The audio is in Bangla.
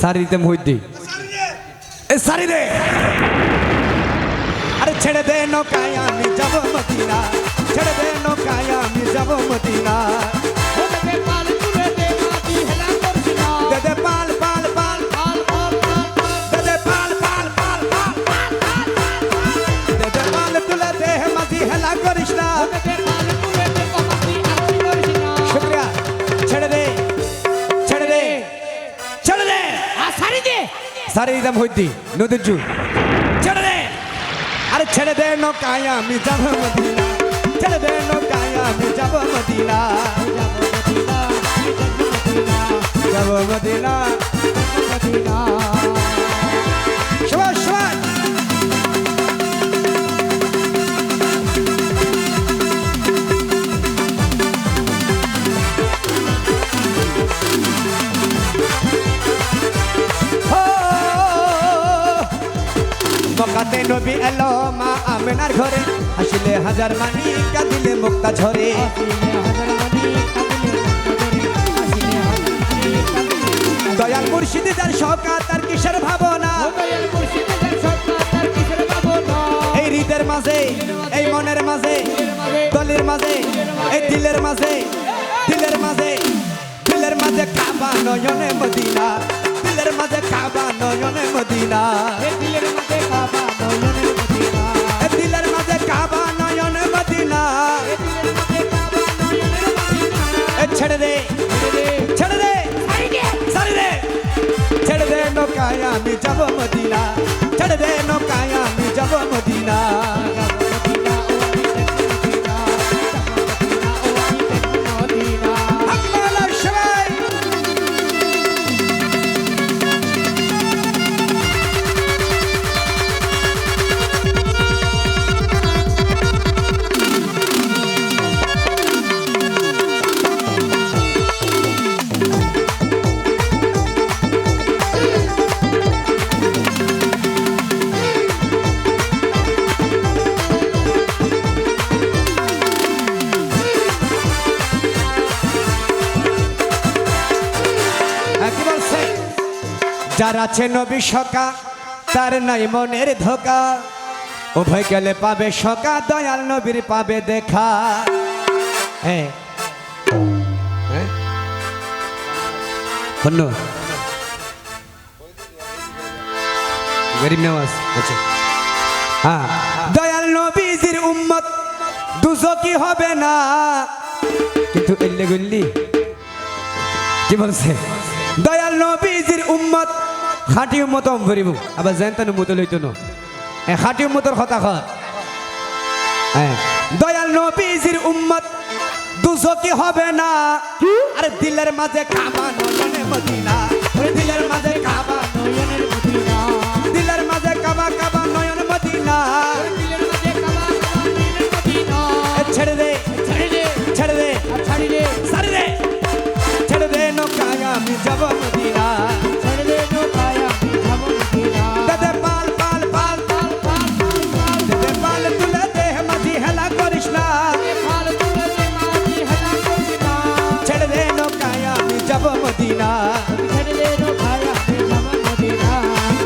সারি দিতে মহিদ্দি। এ সারি দে আরে ছেড়ে দে নৌকায় আমি যাব মদিনা। ছেড়ে দে নৌকায় আমি যাব মদিনা। সারি দিতাম হইতি, নদীর জু ছেড়ে দে! আরে ছেড়ে দে নৌকায় আমি যাব মদিনা। ছেড়ে দে নৌকায় আমি যাব মদিনা। যাব মদিনা সবাই মক্কাতে নবী এলো মা আমেনার ঘরে। হাসিলে হাজার মানি কাঁদিলে মুক্তা ঝরে। দয়াল মুর্শিদি যার শকা তার কিসের ভাবনা। এই হৃদের মাঝে এই মনের মাঝে দলের মাঝে এই দিলের মাঝে দিলের মাঝে। দিলের মাঝে কাবা নয়নে মদিনা দিলের মাঝে কাবা নয়নে মদিনা। আমি যার আছে নবী সকা তার নাই মনের ধোকা। উভয় গেলে পাবে সকা দয়াল নবীর পাবে দেখা। হ্যাঁ। হ্যাঁ? হন্য গরিব নেওয়াজ আচ্ছা। হ্যাঁ। দয়াল নবীজির উম্মত দুজকি হবে না? কিন্তু এল্লে গল্লি, কি বলছে? দয়াল নবীজির উম্মত খাঁটি উম্মত অম ভরিব আবার জেনতেন মতো লইতো ন এ খাঁটি উম্মতর কথা কর হ্যাঁ দয়াল নবীজির উম্মত দুজকি হবে না। আরে দিলের মাঝে নয়নে মদিনা।